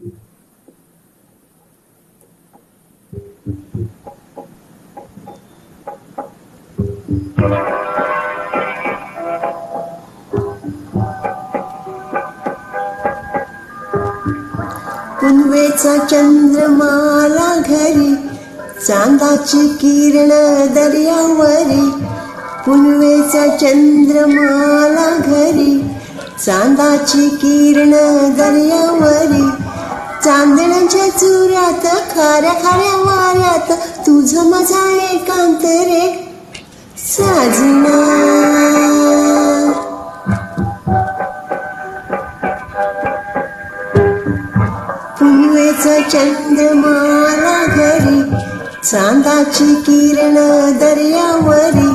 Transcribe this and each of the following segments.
पुनवेचा चंद्रमाला घरी चांदाची किरण दर्यावरी. पुनवेचा चंद्रमाला घरी चांदाची किरण दर्यावरी. चुऱ्यात चुरात खाऱ्या खाऱ्या वाऱ्यात तुझ माझा एकांत रे साजना. पुनवेचा चंद्रमाला घरी चांदाची किरण दर्यावरी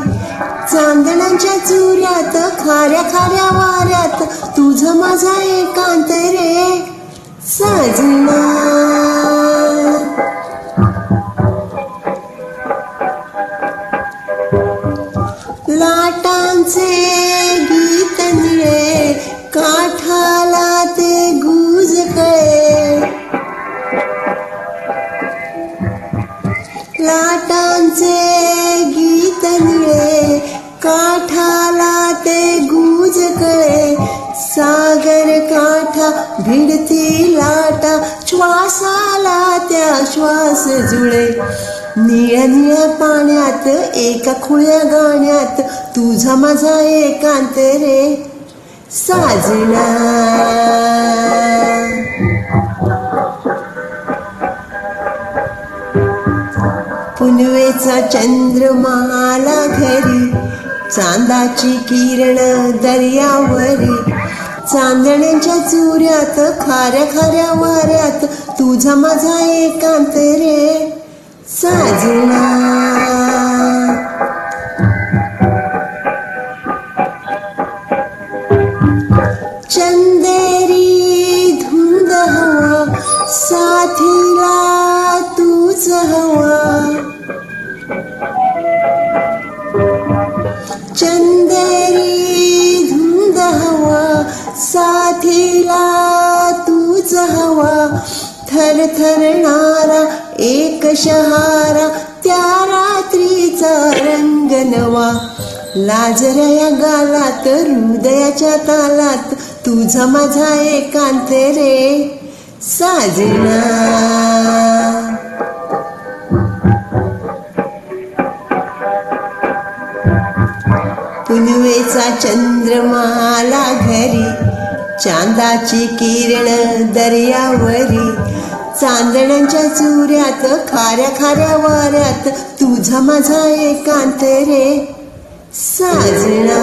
चांदण्याच्या चुऱ्यात खाऱ्या खाऱ्या वाऱ्यात तुझ माझा एकांत रे साजना. लाटांचे गीत निळे काठाला ते गुज कळे लाटांचे गीत निळे काठाला ते गुज कळे सागर काठा भिडती लाटा श्वासाला त्या श्वास जुळे. निळ्या निळ्या पाण्यात एका खुळ्या गाण्यात तुझा माझा एकांत रे साजना. पुनवेचा चंद्रमाला घरी चांदाची किरण दर्यावरी चांदण्याच्या चुऱ्यात खाऱ्या खाऱ्या वाऱ्यात तुझा माझा एकांत रे साजना चंदेरी धुंद हवा साथीला तूच हवा। चंदेरी धुंद हवा साथीला तूच हवा। थर थरणारा एक शहारा त्या रात्रीचा रंग नवा. लाजऱ्या या गालात हृदयाच्या तालात तुझा माझा एकांत रे साजना. पुनवेचा चंद्रमाला घरी चांदाची किरण दर्यावरी चांदण्याच्या चुऱ्यात खाऱ्या खाऱ्या वाऱ्यात तुझा माझा एकांत रे. साजना